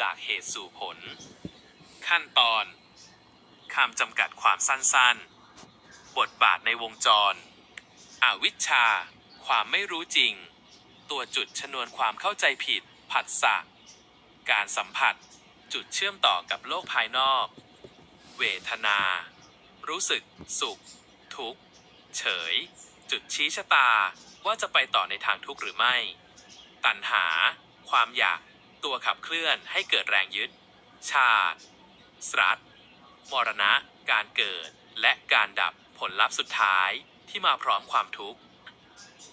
จากเหตุสู่ผล ขั้นตอนคำจำกัดความสั้นๆ บทบาทในวงจร อวิชชา ความไม่รู้จริง ตัวจุดชนวนความเข้าใจผิด ผัสสะ การสัมผัส จุดเชื่อมต่อกับโลกภายนอก เวทนา รู้สึก สุข ทุกข์ เฉย จุดชี้ชะตาว่าจะไปต่อในทางทุกข์หรือไม่ ตัณหา ความอยาก ตัวขับเคลื่อนให้เกิดแรงยึด ชาติสรัตมรณะ การเกิด และการดับผลลัพธ์สุดท้ายที่มาพร้อมความทุกข์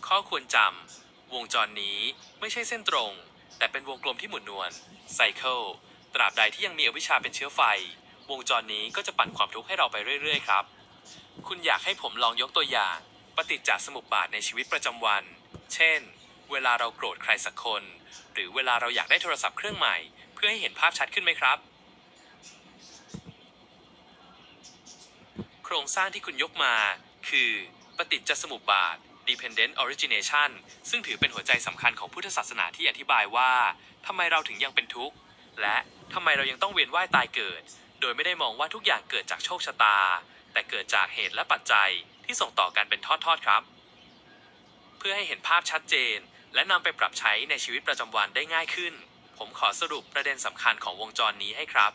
ข้อควรจำ วงจรนี้ไม่ใช่เส้นตรง แต่เป็นวงกลมที่หมุนนวลไซเคิลตราบใดที่ยังมีอวิชชาเป็นเชื้อไฟ วงจรนี้ก็จะปั่นความทุกข์ให้เราไปเรื่อย ๆ ครับ คุณอยากให้ผมลองยกตัวอย่าง ปฏิจจสมุปบาทในชีวิตประจำวัน เช่น เวลาเราโกรธใครสักคน หรือเวลาเราอยากได้โทรศัพท์เครื่องใหม่ เพื่อให้เห็นภาพชัดขึ้นไหมครับ โครงสร้างที่คุณยกมา คือ ปฏิจจสมุปบาท dependent origination ซึ่งถือเป็นหัวใจสำคัญของพุทธศาสนาที่อธิบายว่าทำไมเราถึงยังเป็นทุกข์ และทำไมเรายังต้องเวียนว่ายตายเกิด โดยไม่ได้มองว่าทุกอย่างเกิดจากโชคชะตา แต่เกิดจากเหตุและปัจจัยที่ส่งต่อกันเป็นทอดๆครับ เพื่อให้เห็นภาพชัดเจน และนำไปปรับใช้ในชีวิตประจำวันได้ง่ายขึ้น ผมขอสรุปประเด็นสำคัญของวงจรนี้ให้ครับ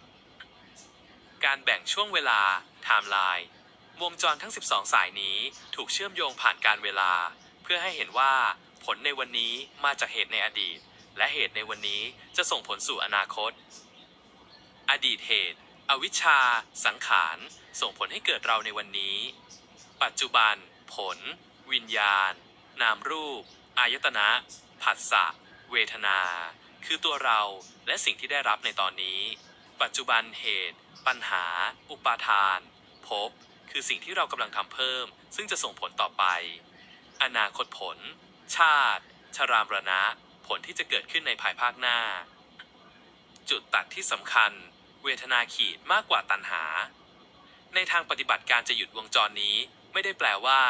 การแบ่งช่วงเวลาไทม์ไลน์วงจรทั้ง 12 สายนี้ถูกเชื่อมโยงผ่านการเวลา เพื่อให้เห็นว่าผลในวันนี้มาจากเหตุในอดีต และเหตุในวันนี้จะส่งผลสู่อนาคต อดีตเหตุ อวิชชา สังขาร ส่งผลให้เกิดเราในวันนี้ ปัจจุบัน ผล วิญญาณ นามรูป อายตนะ ผัสสะ เวทนา คือตัวเราและสิ่งที่ได้รับในตอนนี้ ปัจจุบันเหตุ ปัญหา อุปาทานภพคือสิ่งที่เรากำลังทำเพิ่ม ซึ่งจะส่งผลต่อไป อนาคตผล ชาติ ชรามรณะ ผลที่จะเกิดขึ้นในภายภาคหน้า จุดตัดที่สำคัญ เวทนาขีดมากกว่าตัณหา ในทางปฏิบัติการจะหยุดวงจรนี้ ไม่ได้แปลว่า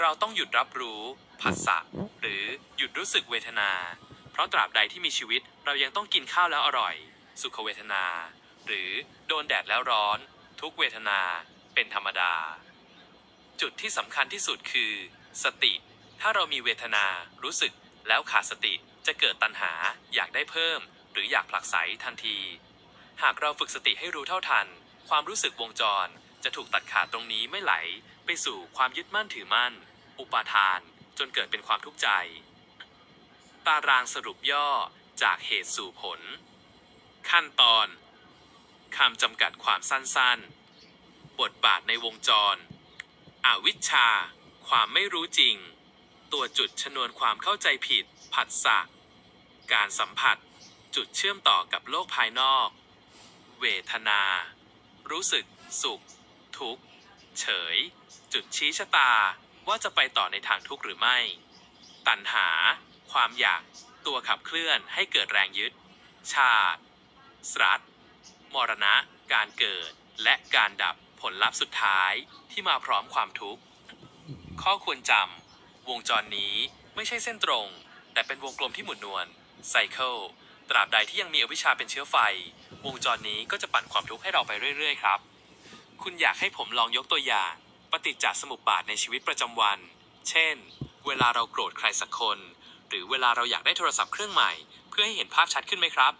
เราต้องหยุดรับรู้ผัสสะหรือ ดรู้สึกเวทนา เพราะตราบใดที่มีชีวิตเรายังต้องกินข้าวแล้วอร่อย สุขเวทนา หรือโดนแดดแล้วร้อน ทุกเวทนาเป็นธรรมดา จุดที่สำคัญที่สุดคือ สติ ถ้าเรามีเวทนารู้สึกแล้วขาดสติจะเกิดตัณหาอยากได้เพิ่ม หรืออยากผลักไสทันที หากเราฝึกสติให้รู้เท่าทัน ความรู้สึกวงจรจะถูกตัดขาดตรงนี้ไม่ไหล ไปสู่ความยึดมั่นถือมั่น อุปาทาน จนเกิดเป็นความทุกข์ใจ ตารางสรุปย่อจากเหตุสู่ผล ขั้นตอนคำจำกัดความสั้นๆ บทบาทในวงจร อวิชชา ความไม่รู้จริง ตัวจุดชนวนความเข้าใจผิด ผัสสะ การสัมผัส จุดเชื่อมต่อกับโลกภายนอก เวทนา รู้สึก สุข ทุกข์ เฉย จุดชี้ชะตาว่าจะไปต่อในทางทุกข์หรือไม่ ตัณหา ความอยาก ตัวขับเคลื่อนให้เกิดแรงยึด ชาติ สรัตมรณะ การเกิด และการดับผลลัพธ์สุดท้ายที่มาพร้อมความทุกข์ ข้อควรจำ วงจรนี้ไม่ใช่เส้นตรง แต่เป็นวงกลมที่หมุนนวลไซเคิลตราบใดที่ยังมีอวิชชาเป็นเชื้อไฟ วงจรนี้ก็จะปั่นความทุกข์ให้เราไปเรื่อย ๆ ครับ คุณอยากให้ผมลองยกตัวอย่าง ปฏิจจสมุปบาทในชีวิตประจำวัน เช่น เวลาเราโกรธใครสักคน หรือเวลาเราอยากได้โทรศัพท์เครื่องใหม่ เพื่อให้เห็นภาพชัดขึ้นไหมครับ